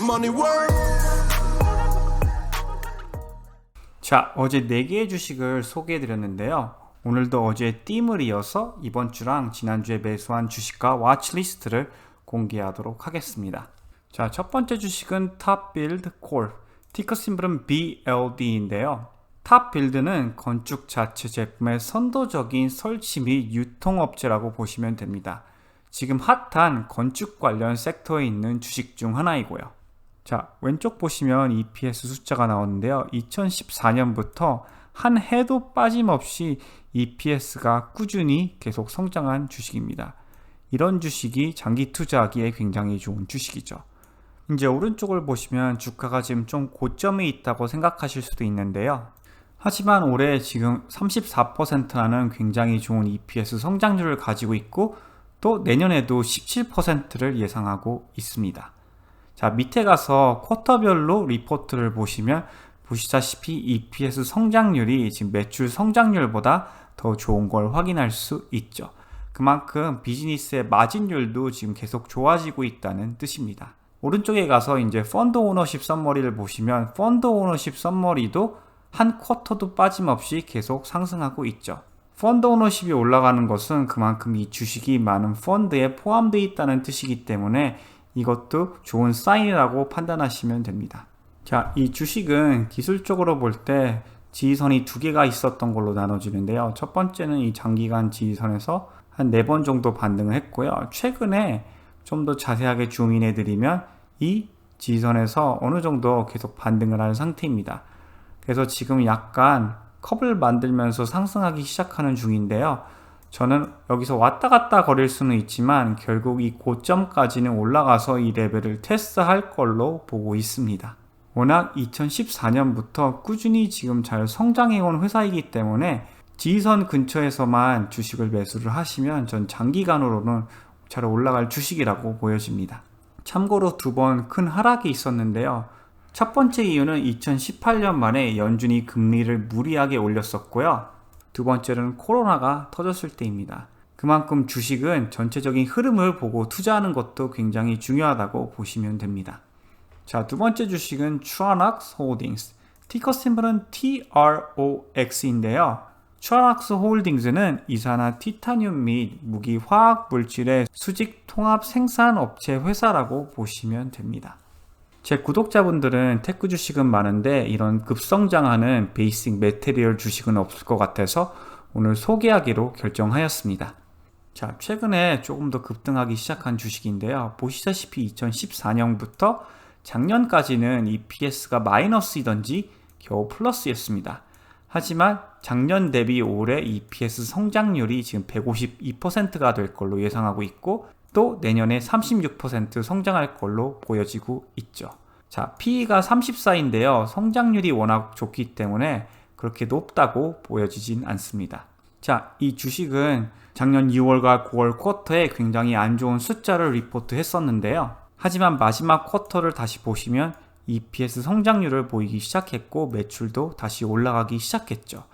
money work. 자, 어제 4개의 주식을 소개해 드렸는데요. 오늘도 어제의 띠을 이어서 이번 주랑 지난주에 매수한 주식과 와치리스트를 공개하도록 하겠습니다. 자, 첫 번째 주식은 탑빌드 콜. 티커 심볼은 BLD인데요. 탑빌드는 건축 자체 제품의 선도적인 설치 및 유통업체라고 보시면 됩니다. 지금 핫한 건축 관련 섹터에 있는 주식 중 하나이고요. 자, 왼쪽 보시면 EPS 숫자가 나오는데요. 2014년부터 한 해도 빠짐없이 EPS가 꾸준히 계속 성장한 주식입니다. 이런 주식이 장기 투자하기에 굉장히 좋은 주식이죠. 이제 오른쪽을 보시면 주가가 지금 좀 고점에 있다고 생각하실 수도 있는데요. 하지만 올해 지금 34%라는 굉장히 좋은 EPS 성장률을 가지고 있고 또 내년에도 17%를 예상하고 있습니다. 자, 밑에 가서 쿼터별로 리포트를 보시면 보시다시피 EPS 성장률이 지금 매출 성장률보다 더 좋은 걸 확인할 수 있죠. 그만큼 비즈니스의 마진율도 지금 계속 좋아지고 있다는 뜻입니다. 오른쪽에 가서 이제 펀드 오너십 썸머리를 보시면 펀드 오너십 썸머리도 한 쿼터도 빠짐없이 계속 상승하고 있죠. 펀드 오너십이 올라가는 것은 그만큼 이 주식이 많은 펀드에 포함되어 있다는 뜻이기 때문에 이것도 좋은 사인이라고 판단하시면 됩니다. 자, 이 주식은 기술적으로 볼 때 지지선이 두 개가 있었던 걸로 나눠지는데요. 첫 번째는 이 장기간 지지선에서 한 네 번 정도 반등을 했고요. 최근에 좀 더 자세하게 주민해 드리면 이 지지선에서 어느 정도 계속 반등을 하는 상태입니다. 그래서 지금 약간 컵을 만들면서 상승하기 시작하는 중인데요. 저는 여기서 왔다 갔다 거릴 수는 있지만 결국 이 고점까지는 올라가서 이 레벨을 테스트할 걸로 보고 있습니다. 워낙 2014년부터 꾸준히 지금 잘 성장해온 회사이기 때문에 지선 근처에서만 주식을 매수를 하시면 전 장기간으로는 잘 올라갈 주식이라고 보여집니다. 참고로 두 번 큰 하락이 있었는데요. 첫 번째 이유는 2018년 말에 연준이 금리를 무리하게 올렸었고요. 두 번째는 코로나가 터졌을 때입니다. 그만큼 주식은 전체적인 흐름을 보고 투자하는 것도 굉장히 중요하다고 보시면 됩니다. 자, 두 번째 주식은 트라낙스 홀딩스. 티커 심볼은 TROX인데요. 트라낙스 홀딩스는 이산화 티타늄 및 무기 화학 물질의 수직 통합 생산 업체 회사라고 보시면 됩니다. 제 구독자분들은 테크 주식은 많은데 이런 급성장하는 베이싱 메테리얼 주식은 없을 것 같아서 오늘 소개하기로 결정하였습니다. 자, 최근에 조금 더 급등하기 시작한 주식인데요. 보시다시피 2014년부터 작년까지는 EPS가 마이너스이던지 겨우 플러스였습니다. 하지만 작년 대비 올해 EPS 성장률이 지금 152%가 될 걸로 예상하고 있고 또 내년에 36% 성장할 걸로 보여지고 있죠. 자, PE가 34인데요. 성장률이 워낙 좋기 때문에 그렇게 높다고 보여지진 않습니다. 자, 이 주식은 작년 6월과 9월 쿼터에 굉장히 안 좋은 숫자를 리포트 했었는데요. 하지만 마지막 쿼터를 다시 보시면 EPS 성장률을 보이기 시작했고 매출도 다시 올라가기 시작했죠.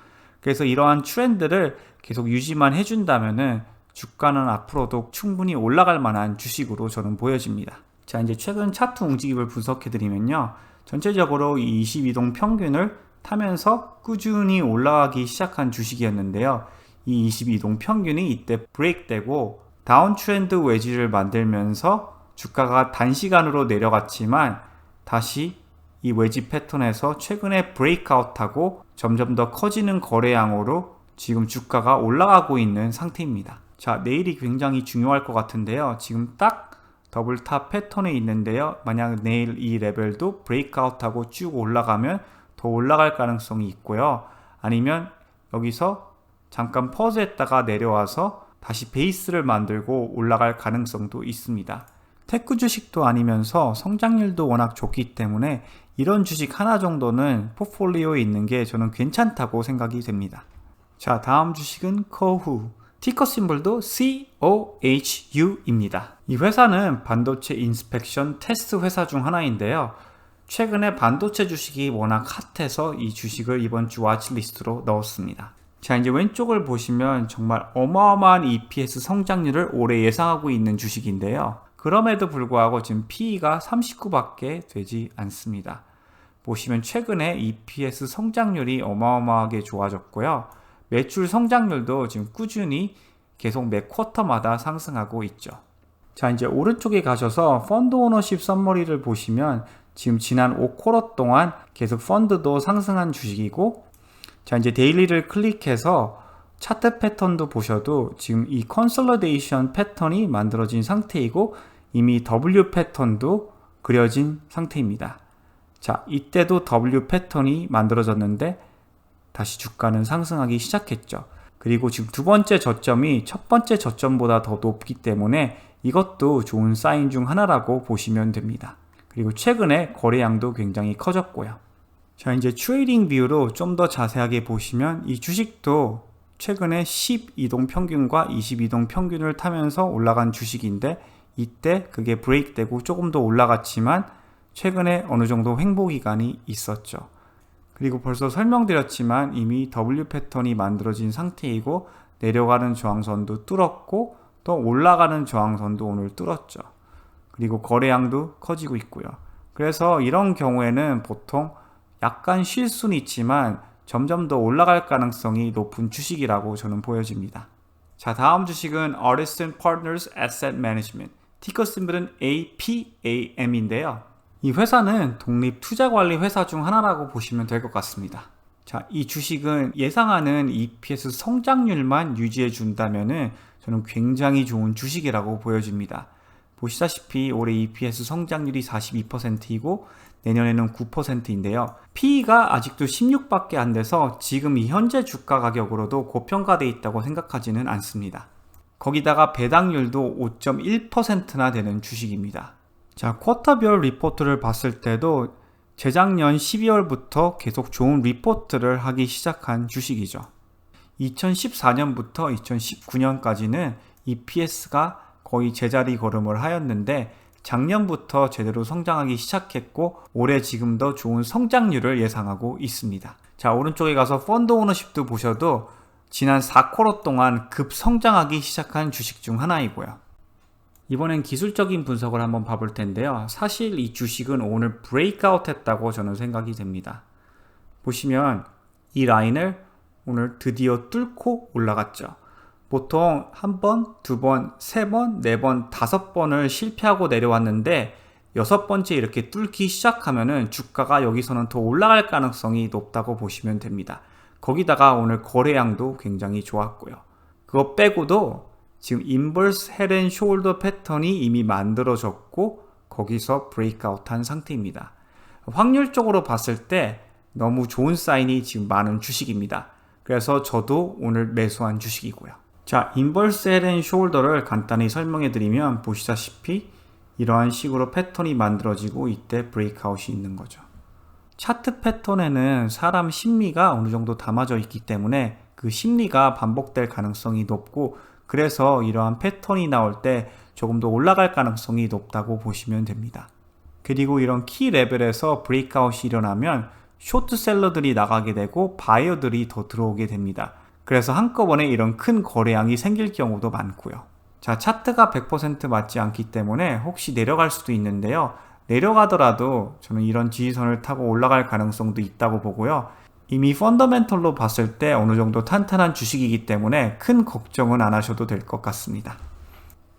그래서 이러한 트렌드를 계속 유지만 해준다면은 주가는 앞으로도 충분히 올라갈 만한 주식으로 저는 보여집니다. 자, 이제 최근 차트 움직임을 분석해 드리면요. 전체적으로 이 22동 평균을 타면서 꾸준히 올라가기 시작한 주식이었는데요. 이 22동 평균이 이때 브레이크되고 다운 트렌드 외지를 만들면서 주가가 단시간으로 내려갔지만 다시 이 외지 패턴에서 최근에 브레이크아웃하고 점점 더 커지는 거래량으로 지금 주가가 올라가고 있는 상태입니다. 자, 내일이 굉장히 중요할 것 같은데요. 지금 딱 더블 탑 패턴에 있는데요. 만약 내일 이 레벨도 브레이크아웃하고 쭉 올라가면 더 올라갈 가능성이 있고요. 아니면 여기서 잠깐 퍼즈했다가 내려와서 다시 베이스를 만들고 올라갈 가능성도 있습니다. 테크 주식도 아니면서 성장률도 워낙 좋기 때문에 이런 주식 하나 정도는 포폴리오에 있는 게 저는 괜찮다고 생각이 됩니다. 자, 다음 주식은 코후. 티커 심볼도 COHU입니다. 이 회사는 반도체 인스펙션 테스트 회사 중 하나인데요. 최근에 반도체 주식이 워낙 핫해서 이 주식을 이번 주 와치리스트로 넣었습니다. 자, 이제 왼쪽을 보시면 정말 어마어마한 EPS 성장률을 올해 예상하고 있는 주식인데요. 그럼에도 불구하고 지금 PE가 39밖에 되지 않습니다. 보시면 최근에 EPS 성장률이 어마어마하게 좋아졌고요. 매출 성장률도 지금 꾸준히 계속 매 쿼터마다 상승하고 있죠. 자, 이제 오른쪽에 가셔서 펀드 오너십 썸머리를 보시면 지금 지난 5쿼터 동안 계속 펀드도 상승한 주식이고 자, 이제 데일리를 클릭해서 차트 패턴도 보셔도 지금 이 컨솔리데이션 패턴이 만들어진 상태이고 이미 W 패턴도 그려진 상태입니다. 자, 이때도 W 패턴이 만들어졌는데 다시 주가는 상승하기 시작했죠. 그리고 지금 두 번째 저점이 첫 번째 저점보다 더 높기 때문에 이것도 좋은 사인 중 하나라고 보시면 됩니다. 그리고 최근에 거래량도 굉장히 커졌고요. 자, 이제 트레이딩 뷰로 좀 더 자세하게 보시면 이 주식도 최근에 12동 평균과 22동 평균을 타면서 올라간 주식인데 이때 그게 브레이크 되고 조금 더 올라갔지만 최근에 어느 정도 횡보 기간이 있었죠. 그리고 벌써 설명드렸지만 이미 W 패턴이 만들어진 상태이고 내려가는 저항선도 뚫었고 또 올라가는 저항선도 오늘 뚫었죠. 그리고 거래량도 커지고 있고요. 그래서 이런 경우에는 보통 약간 쉴 수는 있지만 점점 더 올라갈 가능성이 높은 주식이라고 저는 보여집니다. 자, 다음 주식은 Artisan Partners Asset Management. 티커 심블은 APAM인데요. 이 회사는 독립 투자 관리 회사 중 하나라고 보시면 될 것 같습니다. 자, 이 주식은 예상하는 EPS 성장률만 유지해 준다면은 저는 굉장히 좋은 주식이라고 보여집니다. 보시다시피 올해 EPS 성장률이 42%이고 내년에는 9%인데요. PE가 아직도 16밖에 안 돼서 지금 이 현재 주가 가격으로도 고평가돼 있다고 생각하지는 않습니다. 거기다가 배당률도 5.1%나 되는 주식입니다. 자, 쿼터별 리포트를 봤을 때도 재작년 12월부터 계속 좋은 리포트를 하기 시작한 주식이죠. 2014년부터 2019년까지는 EPS가 거의 제자리 걸음을 하였는데 작년부터 제대로 성장하기 시작했고 올해 지금 더 좋은 성장률을 예상하고 있습니다. 자, 오른쪽에 가서 펀드 오너십도 보셔도 지난 4쿼터 동안 급성장하기 시작한 주식 중 하나이고요. 이번엔 기술적인 분석을 한번 봐볼 텐데요. 사실 이 주식은 오늘 브레이크아웃 했다고 저는 생각이 됩니다. 보시면 이 라인을 오늘 드디어 뚫고 올라갔죠. 보통 한 번, 두 번, 세 번, 네 번, 다섯 번을 실패하고 내려왔는데 여섯 번째 이렇게 뚫기 시작하면은 주가가 여기서는 더 올라갈 가능성이 높다고 보시면 됩니다. 거기다가 오늘 거래량도 굉장히 좋았고요. 그거 빼고도 지금 인버스 헤드 숄더 패턴이 이미 만들어졌고 거기서 브레이크아웃 한 상태입니다. 확률적으로 봤을 때 너무 좋은 사인이 지금 많은 주식입니다. 그래서 저도 오늘 매수한 주식이고요. 자, 인버스 헤드 숄더를 간단히 설명해 드리면 보시다시피 이러한 식으로 패턴이 만들어지고 이때 브레이크아웃이 있는 거죠. 차트 패턴에는 사람 심리가 어느 정도 담아져 있기 때문에 그 심리가 반복될 가능성이 높고 그래서 이러한 패턴이 나올 때 조금 더 올라갈 가능성이 높다고 보시면 됩니다. 그리고 이런 키 레벨에서 브레이크아웃이 일어나면 쇼트셀러들이 나가게 되고 바이어들이 더 들어오게 됩니다. 그래서 한꺼번에 이런 큰 거래량이 생길 경우도 많고요. 자, 차트가 100% 맞지 않기 때문에 혹시 내려갈 수도 있는데요. 내려가더라도 저는 이런 지지선을 타고 올라갈 가능성도 있다고 보고요. 이미 펀더멘털로 봤을 때 어느 정도 탄탄한 주식이기 때문에 큰 걱정은 안 하셔도 될 것 같습니다.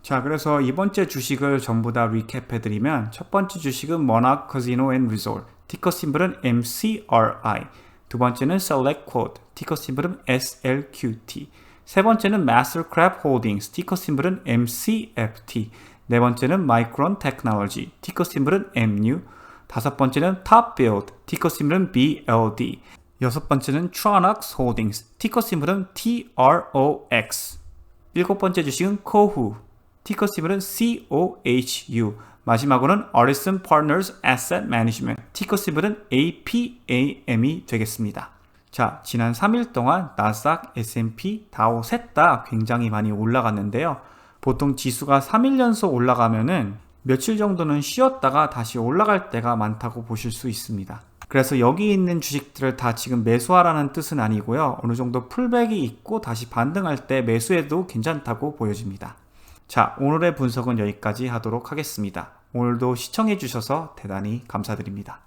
자, 그래서 이번 째 주식을 전부 다 리캡해드리면 첫 번째 주식은 Monarch Casino and Resort, 티커 심블은 MCRI, 두 번째는 Select Quote, 티커 심블은 SLQT, 세 번째는 Mastercraft Holdings, 티커 심블은 MCFT, 네 번째는 Micron Technology, 티커 심블은 MU, 다섯 번째는 Top Build, 티커 심블은 BLD, 여섯 번째는 Tronox Holdings, 티커 심블은 TROX. 일곱 번째 주식은 Kohu, 티커 심블은 COHU. 마지막으로는 Artisan Partners Asset Management, 티커 심블은 APAM이 되겠습니다. 자, 지난 3일 동안 나스닥, S&P, 다우 셋 다 굉장히 많이 올라갔는데요. 보통 지수가 3일 연속 올라가면은 며칠 정도는 쉬었다가 다시 올라갈 때가 많다고 보실 수 있습니다. 그래서 여기 있는 주식들을 다 지금 매수하라는 뜻은 아니고요. 어느 정도 풀백이 있고 다시 반등할 때 매수해도 괜찮다고 보여집니다. 자, 오늘의 분석은 여기까지 하도록 하겠습니다. 오늘도 시청해 주셔서 대단히 감사드립니다.